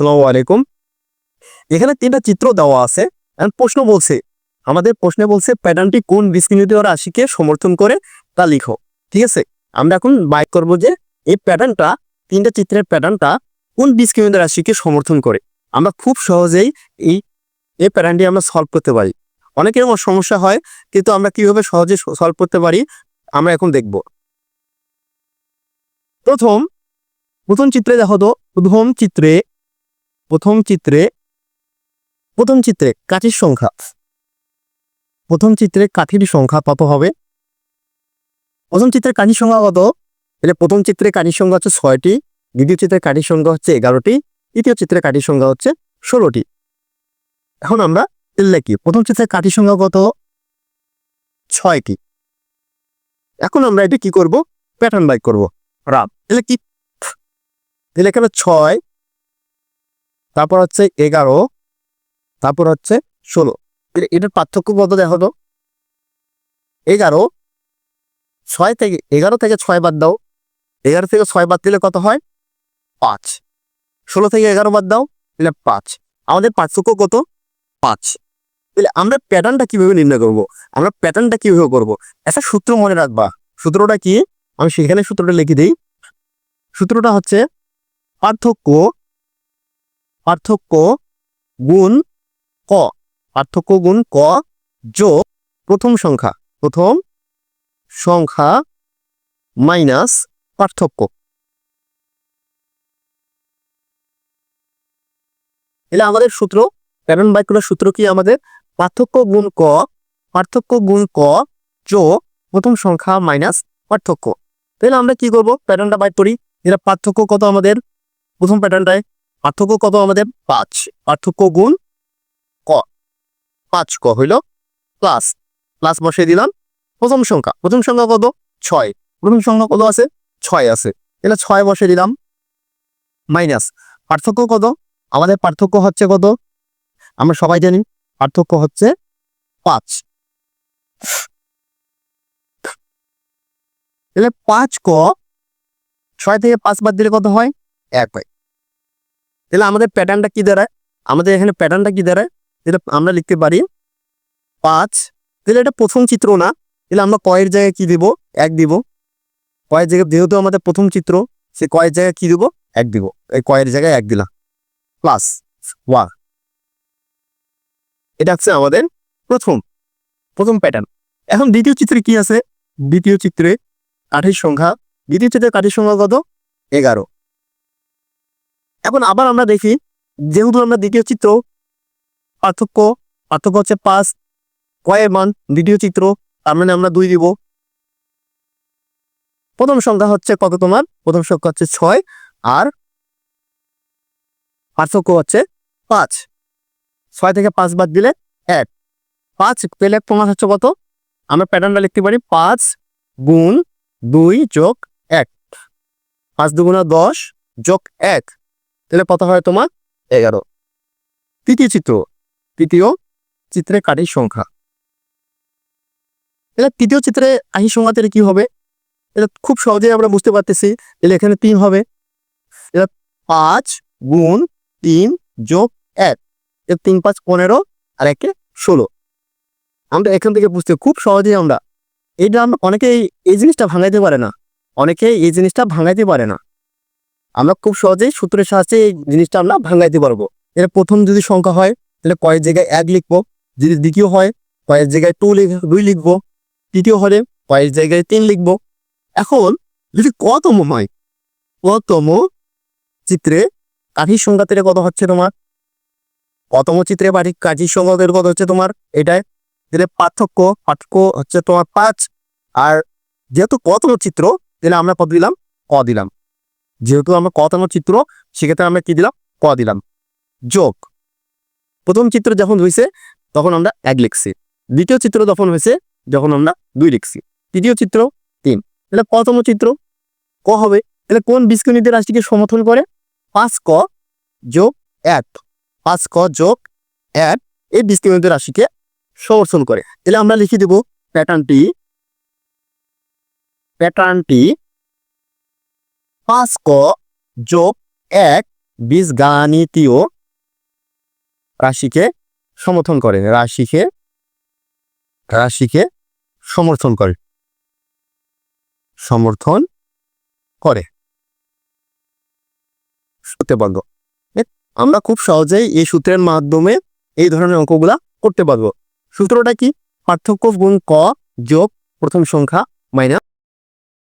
আসসালামু আলাইকুম। এখানে তিনটা চিত্র দেওয়া আছে। প্রশ্ন বলছে, আমাদের প্রশ্নে বলছে প্যাটার্নটি কোন ডিসক্রিমিনেটর রাশিকে সমর্থন করে তা লিখো। ঠিক আছে? আমরা এখন বাইক করব যে, এই প্যাটার্নটা তিনটা চিত্রের প্যাটার্নটা কোন ডিসক্রিমিনেটর রাশিকে সমর্থন করে। আমরা খুব সহজেই এই এই প্যাটার্নটি আমরা সলভ করতে পারি। অনেকের আমার সমস্যা হয়, কিন্তু আমরা কীভাবে সহজে সলভ করতে পারি, আমরা এখন দেখব। প্রথম প্রথম চিত্রে দেখো তো, প্রথম চিত্রে প্রথম চিত্রে প্রথম চিত্রে কাঠির সংখ্যা, প্রথম চিত্রে কাঠির সংখ্যা কত হবে? প্রথম চিত্রের কাঠির সংখ্যা কত? এটা প্রথম চিত্রে কাঠির সংখ্যা হচ্ছে ছয়টি, দ্বিতীয় চিত্রের কাঠির সংখ্যা হচ্ছে এগারোটি, তৃতীয় চিত্রের কাঠির সংখ্যা হচ্ছে ষোলোটি। এখন আমরা লিখি প্রথম চিত্রের কাঠির সংখ্যা কত? ছয়টি। এখন আমরা এটা কি করব? প্যাটার্ন বাই করব। রাম এলে কি? ছয় তারপর হচ্ছে এগারো, তারপর হচ্ছে ষোলো। এটার পার্থক্য কত দেখো তো? এগারো, ছয় থেকে, এগারো থেকে ছয় বাদ দাও। এগারো থেকে ছয় বাদ দিলে কত হয়? পাঁচ। ষোলো থেকে এগারো বাদ দাও, তাহলে পাঁচ। আমাদের পার্থক্য কত? পাঁচ। তাহলে আমরা প্যাটার্নটা কীভাবে নির্ণয় করব? আমরা প্যাটার্নটা কীভাবে করব? একটা সূত্র মনে রাখবা। সূত্রটা কি? আমি সেখানে সূত্রটা লিখে দিই। সূত্রটা হচ্ছে পার্থক্য পার্থক্য গুণ ক। পার্থক্য গুণ ক যোগ প্রথম সংখ্যা। প্রথম সংখ্যা মাইনাস পার্থক্য। এলে আমাদের সূত্র প্যাটার্ন বাক্যটার সূত্র কি আমাদের? পার্থক্য গুণ ক, পার্থক্য গুণ ক যোগ প্রথম সংখ্যা মাইনাস পার্থক্য। তাহলে আমরা কি করব? প্যাটার্নটা বাইর করি। এটা পার্থক্য কত আমাদের? প্রথম প্যাটার্নটায় পার্থক্য কত আমাদের? পাঁচ। পার্থক্য গুণ ক। পাঁচ ক হইল প্লাস প্লাস বসিয়ে দিলাম প্রথম সংখ্যা। প্রথম সংখ্যা কত? ছয়। প্রথম সংখ্যা কত আছে? ছয় আছে। এটা ছয় বসিয়ে দিলাম মাইনাস পার্থক্য কত? আমাদের পার্থক্য হচ্ছে কত? আমরা সবাই জানি পার্থক্য হচ্ছে পাঁচ। তাহলে পাঁচ ক ছয় থেকে পাঁচ বাদ দিলে কত হয়? এক হয়। তাহলে আমাদের প্যাটার্নটা কি দাঁড়ায়? আমাদের এখানে প্যাটার্নটা কি দাঁড়ায়? যেটা আমরা লিখতে পারি পাঁচ। তাহলে এটা প্রথম চিত্র না। তাহলে আমরা কয়ের জায়গায় কি দিব? এক দিব। কয়ের জায়গায়, যেহেতু আমাদের প্রথম চিত্র, সে কয়ের জায়গায় কি দিব? এক দিব। এই কয়ের জায়গায় এক দিলাম। প্লাস ওয়া এটা হচ্ছে আমাদের প্রথম প্রথম প্যাটার্ন এখন দ্বিতীয় চিত্রে কি আছে? দ্বিতীয় চিত্রে কাঠের সংখ্যা। দ্বিতীয় চিত্রে কাঠের সংখ্যা কত? এগারো। এখন আবার আমরা দেখি, যেহেতু আমরা দ্বিতীয় চিত্র, পার্থক্য পার্থক্য হচ্ছে পাঁচ, কয়ের মান, দ্বিতীয় চিত্র, তার মানে আমরা দুই দিব। প্রথম সংখ্যা হচ্ছে কত তোমার? প্রথম সংখ্যা হচ্ছে ছয়, আর পার্থক্য হচ্ছে পাঁচ। ছয় থেকে পাঁচ বাদ দিলে এক। পাঁচ পেলে তোমার হচ্ছে কত? আমরা প্যাটার্নটা লিখতে পারি পাঁচ গুণ দুই যোগ এক। পাঁচ দুগুণা দশ যোগ এক। তাহলে কত হয় তোমার এগারো। তৃতীয় চিত্র, তৃতীয় চিত্রে কাঠির সংখ্যা। এটা তৃতীয় চিত্রে আহি সংখ্যা তাহলে কি হবে? এটা খুব সহজেই আমরা বুঝতে পারতেছি তাহলে এখানে তিন হবে। এটা পাঁচ গুণ তিন যোগ এক এর তিন পাঁচ পনেরো আর একে ষোলো। আমরা এখান থেকে বুঝতে খুব সহজেই আমরা, এটা আমরা অনেকেই এই জিনিসটা ভাঙাইতে পারে না। অনেকে এই জিনিসটা ভাঙাইতে পারে না। আমরা খুব সহজেই সূত্রের সাহায্যে এই জিনিসটা আমরা ভাঙাইতে পারব। এটা প্রথম যদি সংখ্যা হয়, তাহলে কয়েক জায়গায় এক লিখব। যদি দ্বিতীয় হয়, কয়েক জায়গায় টু লিখ, দুই লিখব। তৃতীয় হলে কয়েক জায়গায় তিন লিখব। এখন যদি কতম হয়, কতম চিত্রে কাঠির সংখ্যা থেকে কত হচ্ছে তোমার? কতম চিত্রে বাড়ি কাঠির সংখ্যা থেকে কত হচ্ছে তোমার? এটাই। তাহলে পার্থক্য পার্থক্য হচ্ছে তোমার পাঁচ। আর যেহেতু কতম চিত্র, তাহলে আমরা কত দিলাম? ক দিলাম। যেহেতু আমরা কতম চিত্র, সেক্ষেত্রে আমরা কি দিলাম? ক দিলাম। যোগ। প্রথম চিত্র যখন হয়েছে তখন আমরা এক লিখছি। দ্বিতীয় চিত্র যখন হয়েছে যখন আমরা দুই লিখছি। তৃতীয় চিত্র, তিন। তাহলে কতম চিত্র? ক হবে। তাহলে কোন বীজগণিত রাশিকে সমর্থন করে? পাঁচ ক যোগ এক। পাঁচ ক যোগ এক, এই বীজগণিত রাশিকে সমর্থন করে। তাহলে আমরা লিখে দেব প্যাটার্নটি প্যাটার্নটি পাঁচ ক যোগ এক বীজগাণিতীয় রাশিকে সমর্থন করে, রাশিকে রাশিকে সমর্থন করে। সমর্থন করে। সূত্রবদ্ধ আমরা খুব সহজেই এই সূত্রের মাধ্যমে এই ধরনের অঙ্কগুলা করতে পারব। সূত্রটা কি? পার্থক্য গুণ ক যোগ প্রথম সংখ্যা মাইনাস